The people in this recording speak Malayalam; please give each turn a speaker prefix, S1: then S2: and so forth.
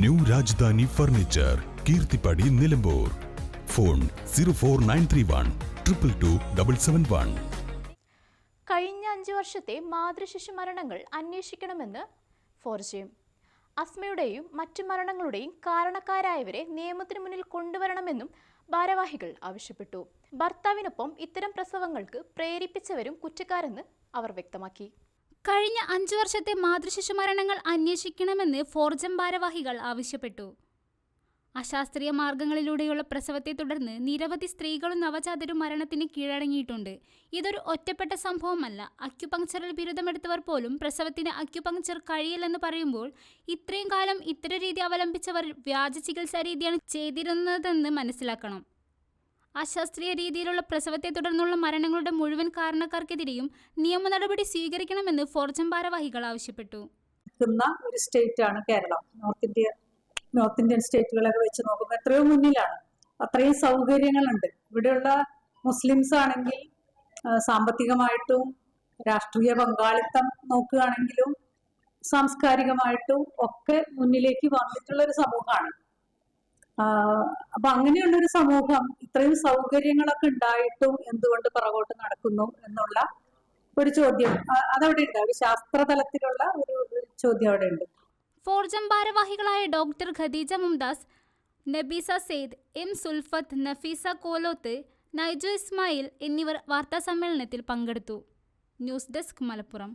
S1: New Rajadhani furniture Keerthippadi Nilambur. Phone zero four nine three one triple two double seven one.
S2: കഴിഞ്ഞ അഞ്ച് വർഷത്തെ മാതൃശിശു മരണങ്ങൾ അന്വേഷിക്കണമെന്ന് ഫോർജയും. അസ്മയുടെയും മറ്റു മരണങ്ങളുടെയും കാരണക്കാരായവരെ നിയമത്തിന് മുന്നിൽ കൊണ്ടുവരണമെന്നും ഭാരവാഹികൾ ആവശ്യപ്പെട്ടു. ഭർത്താവിനൊപ്പം ഇത്തരം പ്രസവങ്ങൾക്ക് പ്രേരിപ്പിച്ചവരും കുറ്റക്കാരെന്ന് അവർ വ്യക്തമാക്കി.
S3: കഴിഞ്ഞ അഞ്ചു വർഷത്തെ മാതൃശിശു മരണങ്ങൾ അന്വേഷിക്കണമെന്ന് ഫോർജം ഭാരവാഹികൾ ആവശ്യപ്പെട്ടു. അശാസ്ത്രീയ മാർഗങ്ങളിലൂടെയുള്ള പ്രസവത്തെ തുടർന്ന് നിരവധി സ്ത്രീകളും നവജാതരും മരണത്തിന് കീഴടങ്ങിയിട്ടുണ്ട്. ഇതൊരു ഒറ്റപ്പെട്ട സംഭവമല്ല. അക്യുപങ്ക്ചറിൽ ബിരുദമെടുത്തവർ പോലും പ്രസവത്തിന് അക്യുപങ്ക്ചർ കഴിയില്ലെന്ന് പറയുമ്പോൾ ഇത്രയും കാലം ഇത്തരം രീതി അവലംബിച്ചവർ വ്യാജ ചികിത്സാ രീതിയാണ് ചെയ്തിരുന്നതെന്ന് മനസ്സിലാക്കണം. അശാസ്ത്രീയ രീതിയിലുള്ള പ്രസവത്തെ തുടർന്നുള്ള മരണങ്ങളുടെ മുഴുവൻ കാരണക്കാർക്കെതിരെയും നിയമ നടപടി സ്വീകരിക്കണമെന്ന് ഫോർജം ഭാരവാഹികൾ ആവശ്യപ്പെട്ടു.
S4: ഒരു സ്റ്റേറ്റ് ആണ് Kerala. North India north Indian സ്റ്റേറ്റുകളൊക്കെ വെച്ച് നോക്കുമ്പോൾ എത്രയോ മുന്നിലാണ്. അത്രയും സൗകര്യങ്ങളുണ്ട്. ഇവിടെയുള്ള മുസ്ലിംസ് ആണെങ്കിൽ സാമ്പത്തികമായിട്ടും രാഷ്ട്രീയ പങ്കാളിത്തം നോക്കുകയാണെങ്കിലും സാംസ്കാരികമായിട്ടും ഒക്കെ മുന്നിലേക്ക് വന്നിട്ടുള്ള ഒരു സമൂഹമാണ്. അപ്പൊ അങ്ങനെയുള്ള ഒരു സമൂഹം ഇത്രയും സൗകര്യങ്ങളൊക്കെ ഉണ്ടായിട്ടും എന്തുകൊണ്ട് പുറകോട്ട് നടക്കുന്നു എന്നുള്ള ഒരു ചോദ്യം. അതവിടെ ഉണ്ട് ഒരു ശാസ്ത്ര തലത്തിലുള്ള ഒരു ചോദ്യം അവിടെ ഉണ്ട്
S3: ഫോർജം ഭാരവാഹികളായ ഡോക്ടർ ഖദീജ മുംദാസ് നബീസ സെയ്ദ് എം സുൽഫത്ത് നഫീസ കോലോത്ത് നൈജു ഇസ്മായിൽ എന്നിവർ വാർത്താസമ്മേളനത്തിൽ പങ്കെടുത്തു. News desk Malappuram.